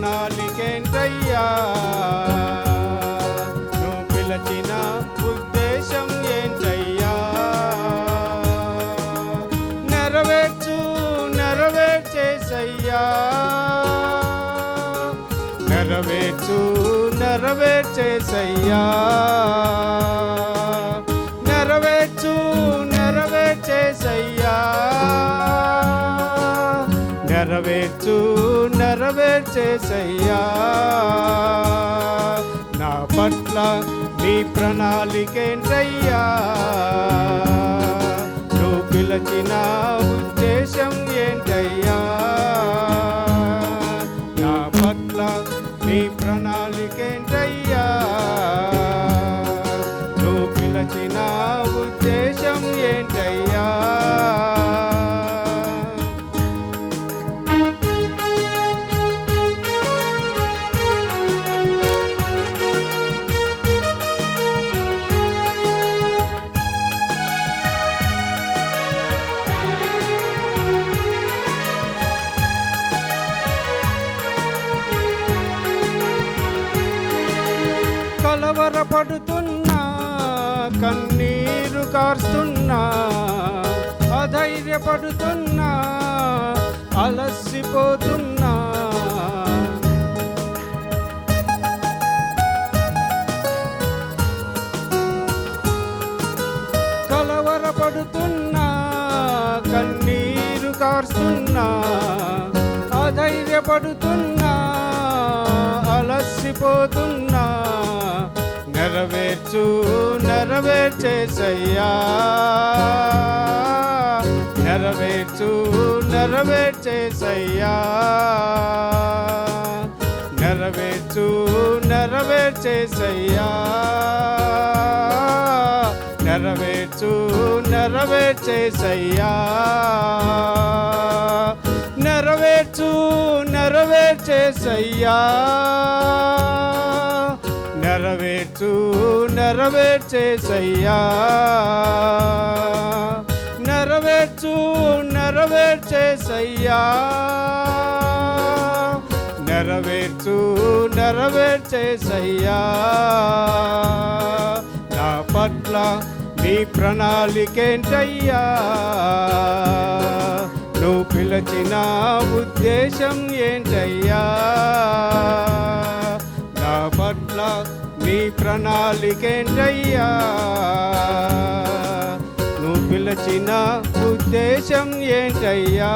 ప్రణాళికేంటయ్యా నువ్వు పిలచిన ఉద్దేశం ఏంటయ్యా? నెరవేర్చు నెరవేర్చేసయ్యా. నెరవేర్చు నెరవేర్చేసయ్యా. నెరవేర్చు నెరవేర్చేసయ్యా. నా పట్ల నీ ప్రణాళికేంటయ్యా. నువ్వు పిలచిన ఉద్దేశం ఏంటయ్యా. నా పట్ల నీ ప్రణాళికేంటయ్యా. నువ్వు పిలచిన ఉద్దేశం కలవరపడుతున్నా కన్నీరు కారుతున్నా అధైర్యపడుతున్నా అలసిపోతున్నా. కలవరపడుతున్నా కన్నీరు కారుతున్నా అధైర్యపడుతున్నా అలసిపోతున్నా. నెరవేర్చు నెరవేర్చే సయ్యా నెరవేర్చు నెరవేర్చే సయ్యా నెరవేర్చు నెరవేర్చే సయ్యా నెరవేర్చు నెరవేర్చే సయ్యా నెరవేర్చు నెరవేర్చే సయ్యా నెరవేర్చు నెరవేర్చేసయ్యా. నెరవేర్చు నెరవేర్చేసయ్యా. నెరవేర్చు నెరవేర్చేసయ్యా. నా పట్ల నీ ప్రణాళికేంటయ్యా? నువ్వు పిలిచిన ఉద్దేశం ఏంటయ్యా? నా పట్ల ప్రణాళికేంటయ్యా? నువ్వు పిలిచిన ఉద్దేశం ఏంటయ్యా?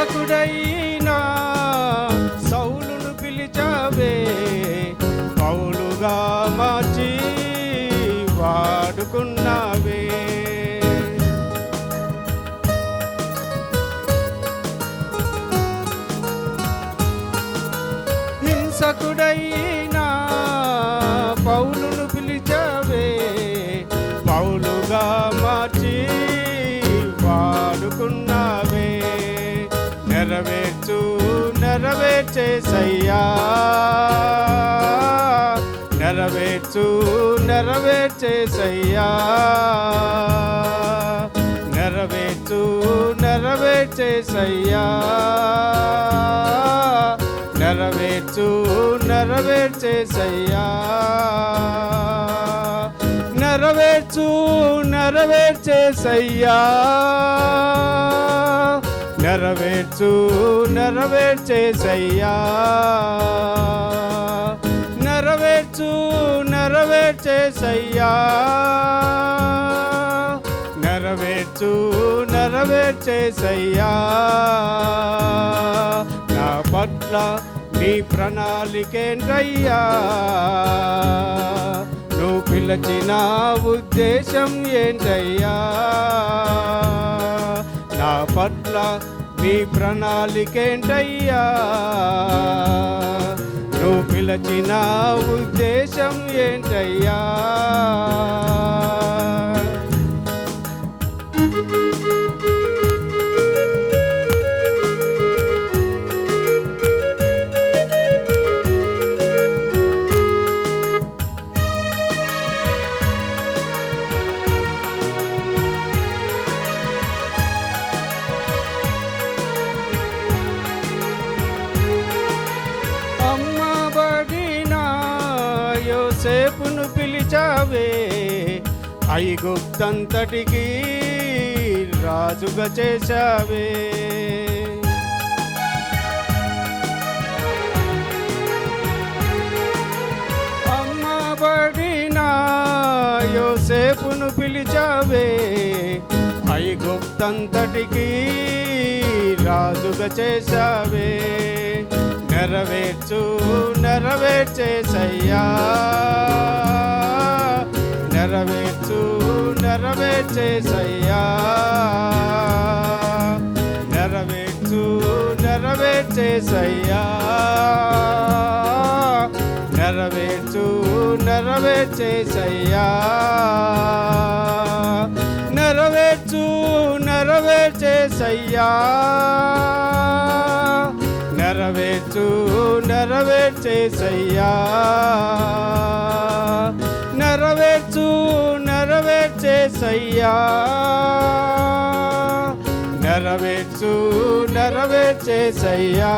సేవకుడైనా సౌలును పిలిచావే పౌలుగా మార్చి వాడుకున్నావే. హింసకుడై నెరవేర్చేసయ్యా నెరవేర్చు నెరవేర్చేసయ్యా. నెరవేర్చు నెరవేర్చేసయ్యా. నెరవేర్చు నెరవేర్చేసయ్యా. నెరవేర్చు నెరవేర్చేసయ్యా. నెరవేర్చు నెరవేర్చేసయ్యా. నెరవేర్చు నెరవేర్చేసయ్యా. నెరవేర్చు నెరవేర్చేసయ్యా. నా పట్ల నీ ప్రణాళికేంటయ్యా నువ్వు పిలచిన ఉద్దేశం ఏంటయ్యా? నా పట్ల నీ ప్రణాళికేంటయ్యా? నువ్వు పిలచిన ఉద్దేశం ఏంటయ్యా? పిలిచావే. ఐగుప్తంతటికి రాజుగా చేశావే. అమ్మబడిన యోసేపును పిలిచావే. ఐగుప్తంతటికి రాజుగా చేశావే. నెరవేర్చు నెరవేర్చేసయ్యా. నెరవేర్చు నెరవేర్చేసయ్యా నెరవేర్చు నెరవేర్చేసయ్యా నెరవేర్చు నెరవేర్చేసయ్యా నెరవేర్చు నెరవేర్చేసయ్యా నెరవేర్చు నెరవేర్చేసయ్యా నెరవేర్చేసయ్యా నెరవేర్చు నెరవేర్చేసయ్యా.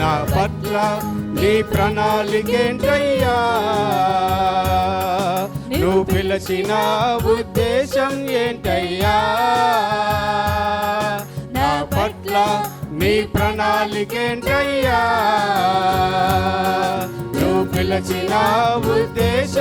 నా పట్ల నీ ప్రణాళికేంటయ్యా? నువ్వు పిలిచిన ఉద్దేశం ఏంటయ్యా? నా పట్ల నీ ప్రణాళికేంటయ్యా? నువ్వు పిలిచిన ఉద్దేశం